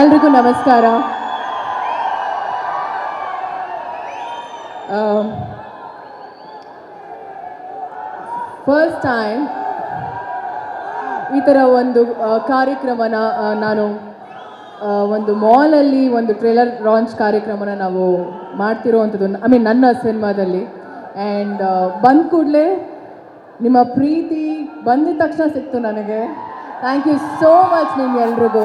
ಎಲ್ರಿಗೂ ನಮಸ್ಕಾರ. First time ಈ ಥರ ಒಂದು ಕಾರ್ಯಕ್ರಮನ ನಾನು ಒಂದು ಮಾಲಲ್ಲಿ ಒಂದು ಟ್ರೇಲರ್ ಲಾಂಚ್ ಕಾರ್ಯಕ್ರಮನ ನಾವು ಮಾಡ್ತಿರೋವಂಥದ್ದು ಐ ಮೀನ್ ನನ್ನ ಸಿನಿಮಾದಲ್ಲಿ ಆ್ಯಂಡ್ ಬಂದ ಕೂಡಲೇ ನಿಮ್ಮ ಪ್ರೀತಿ ಬಂದಿದ ತಕ್ಷಣ ಸಿಕ್ತು ನನಗೆ. ಥ್ಯಾಂಕ್ ಯು ಸೋ ಮಚ್ ನಿಮ್ಗೆಲ್ರಿಗೂ.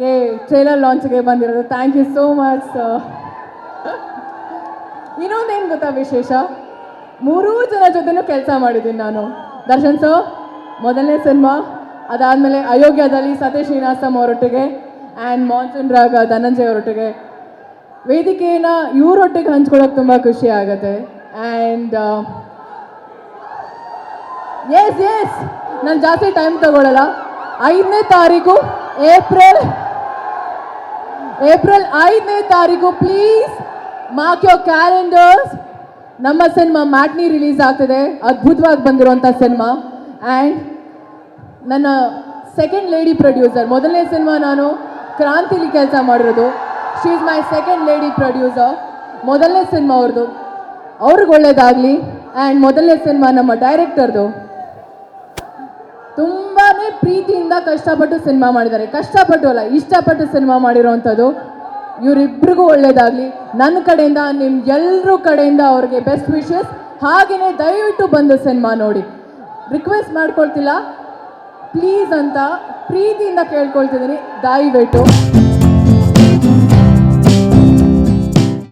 ಸಿನಿಮಾಗೆ ಟ್ರೇಲರ್ ಲಾಂಚ್ಗೆ ಬಂದಿರೋದು. ಥ್ಯಾಂಕ್ ಯು ಸೋ ಮಚ್ ಇನ್ನೊಂದೇನು ಗೊತ್ತಾ ವಿಶೇಷ? ಮೂರೂ ಜನ ಜೊತೆನೂ ಕೆಲಸ ಮಾಡಿದ್ದೀನಿ ನಾನು. ದರ್ಶನ್ ಸರ್ ಮೊದಲನೇ ಸಿನಿಮಾ, ಅದಾದಮೇಲೆ ಅಯೋಗ್ಯದಲ್ಲಿ ಸತೀಶ್ ಶ್ರೀನಿವಾಸಂ ಅವರೊಟ್ಟಿಗೆ ಆ್ಯಂಡ್ ಮಾನ್ಸೂನ್ ರಾಗ ಧನಂಜಯ್ ಅವರೊಟ್ಟಿಗೆ. ವೇದಿಕೆನ ಇವರೊಟ್ಟಿಗೆ ಹಂಚ್ಕೊಳ್ಳೋಕೆ ತುಂಬ ಖುಷಿ ಆಗುತ್ತೆ. ಆ್ಯಂಡ್ ಎಸ್ ಎಸ್ ನಾನು ಜಾಸ್ತಿ ಟೈಮ್ ತಗೊಳ್ಳಲ್ಲ ಐದನೇ ತಾರೀಕು ಏಪ್ರಿಲ್ ಏಪ್ರಿಲ್ ಐದನೇ ತಾರೀಕು ಪ್ಲೀಸ್ ಮಾಕ್ ಯೋರ್ ಕ್ಯಾಲೆಂಡರ್ಸ್ ನಮ್ಮ ಸಿನಿಮಾ ಮ್ಯಾಟ್ನಿ ರಿಲೀಸ್ ಆಗ್ತಿದೆ. ಅದ್ಭುತವಾಗಿ ಬಂದಿರುವಂಥ ಸಿನಿಮಾ ಆ್ಯಂಡ್ ನನ್ನ ಸೆಕೆಂಡ್ ಲೇಡಿ ಪ್ರೊಡ್ಯೂಸರ್ ಮೊದಲನೇ ಸಿನಿಮಾ ನಾನು ಕ್ರಾಂತಿಲಿ ಕೆಲಸ ಮಾಡಿರೋದು. She is my second lady producer ಮೊದಲನೇ ಸಿನಿಮಾ ಅವ್ರದ್ದು. ಅವ್ರಿಗೆ ಒಳ್ಳೇದಾಗಲಿ. ಆ್ಯಂಡ್ ಮೊದಲನೇ ಸಿನಿಮಾ ನಮ್ಮ ಡೈರೆಕ್ಟರ್ದು ತುಂಬಾ ಪ್ರೀತಿಯಿಂದ ಕಷ್ಟಪಟ್ಟು ಸಿನಿಮಾ ಮಾಡಿದ್ದಾರೆ. ಕಷ್ಟಪಟ್ಟು ಅಲ್ಲ, ಇಷ್ಟಪಟ್ಟು ಸಿನಿಮಾ ಮಾಡಿರೋವಂಥದ್ದು ಇವರಿಬ್ರಿಗೂ ಒಳ್ಳೇದಾಗಲಿ. ನನ್ನ ಕಡೆಯಿಂದ ನಿಮ್ಮ ಎಲ್ಲರೂ ಕಡೆಯಿಂದ ಅವ್ರಿಗೆ ಬೆಸ್ಟ್ ವಿಶಸ್ ಹಾಗೆಯೇ ದಯವಿಟ್ಟು ಬಂದು ಸಿನಿಮಾ ನೋಡಿ. ರಿಕ್ವೆಸ್ಟ್ ಮಾಡ್ಕೊಳ್ತಿಲ್ಲ. ಪ್ಲೀಸ್ ಅಂತ ಪ್ರೀತಿಯಿಂದ ಕೇಳ್ಕೊಳ್ತಿದ್ದೀನಿ. ದಯವಿಟ್ಟು.